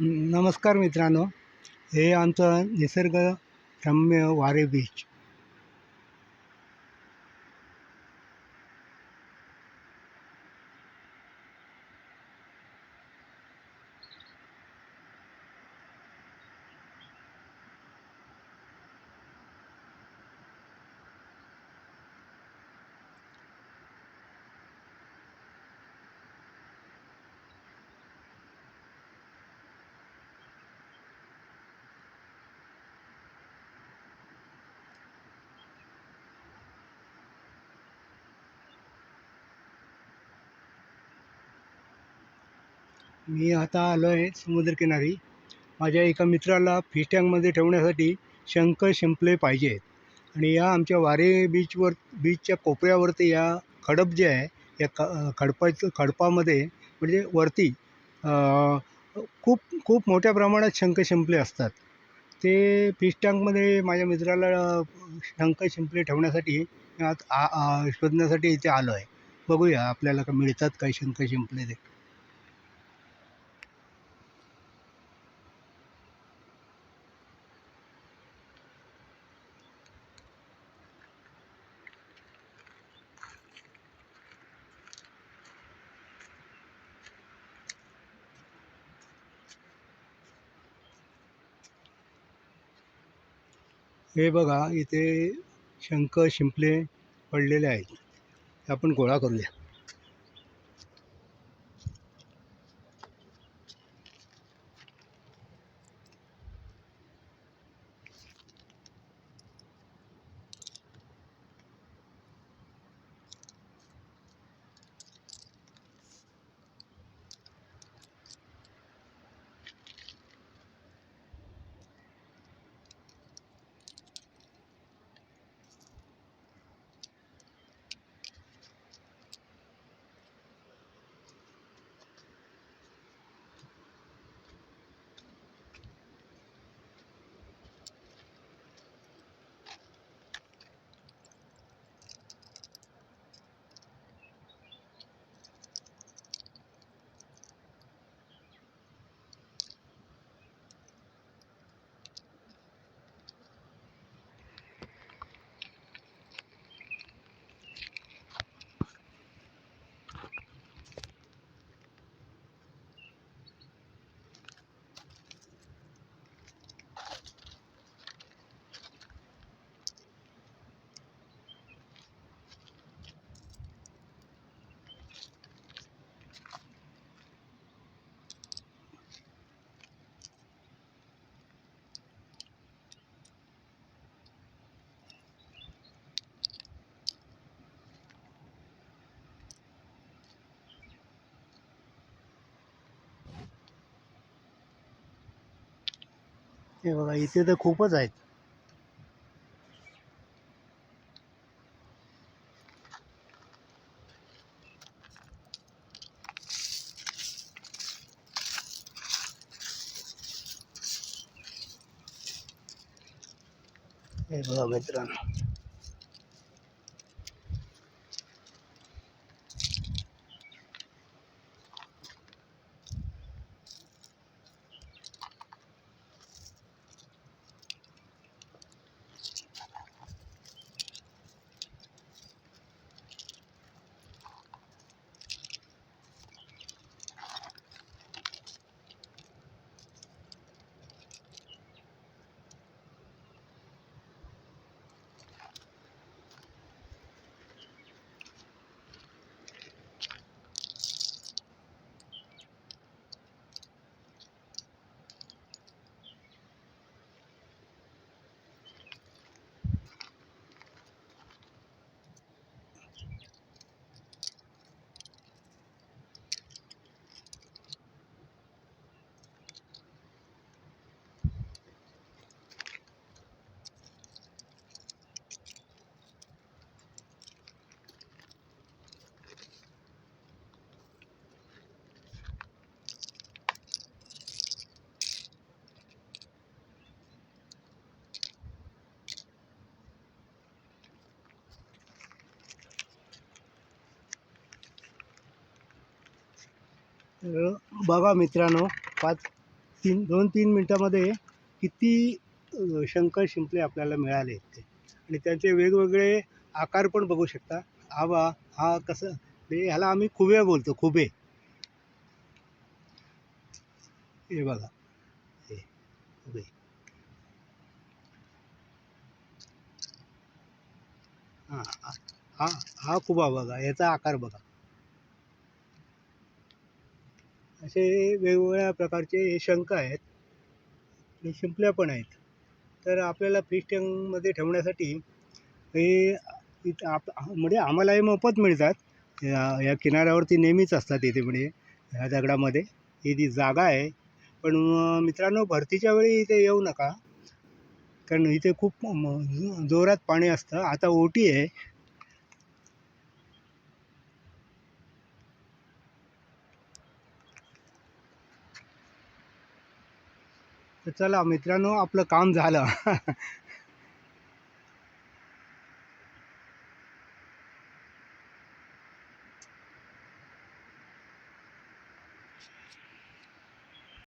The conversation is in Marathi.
नमस्कार मित्रांनो हे आमचं निसर्गरम्य वारे बीच मी आता आलो आहे समुद्रकिनारी. माझ्या एका मित्राला फिश टँकमध्ये ठेवण्यासाठी शंख शिंपले पाहिजे आहेत. आणि या आमच्या वारे बीचवर बीचच्या कोपऱ्यावरती या खडप जे आहे या क खडपाचं खडपामध्ये म्हणजे वरती खूप खूप मोठ्या प्रमाणात शंख शिंपले असतात. ते फिश टँकमध्ये माझ्या मित्राला शंख शिंपले ठेवण्यासाठी आत आ आ शोधण्यासाठी इथे आलो आहे. बघूया आपल्याला का मिळतात काही शंख शिंपले ते. हे बघा इथे शंख शिंपले पडलेले आहेत. आपण गोळा करूया. हे बघा इथे तर खूपच आहेत. हे बघा मित्रांनो. तर बघा मित्रांनो पाच तीन दोन तीन मिनटामध्ये किती शंकर शिंपले आपल्याला मिळाले ते आणि त्यांचे वेगवेगळे आकार पण बघू शकता. आवा हा कसं ह्याला आम्ही खुबे बोलतो खुबे. हे बघा. हे खुबे. हां हा हा खुबा बघा याचा आकार बघा. असे वेगवेगळ्या प्रकारचे हे शंख आहेत. आणि शिंपल्या पण आहेत. तर आपल्याला फिश टँकमध्ये ठेवण्यासाठी हे इथं आप म्हणजे आम्हाला हे मोफत मिळतात. या या किनाऱ्यावरती नेहमीच असतात इथे म्हणजे ह्या दगडामध्ये. ही जी जागा आहे. पण मित्रांनो भरतीच्या वेळी इथे येऊ नका. कारण इथे खूप जोरात पाणी असतं. आता ओटी आहे. तर चला मित्रांनो आपलं काम झालं.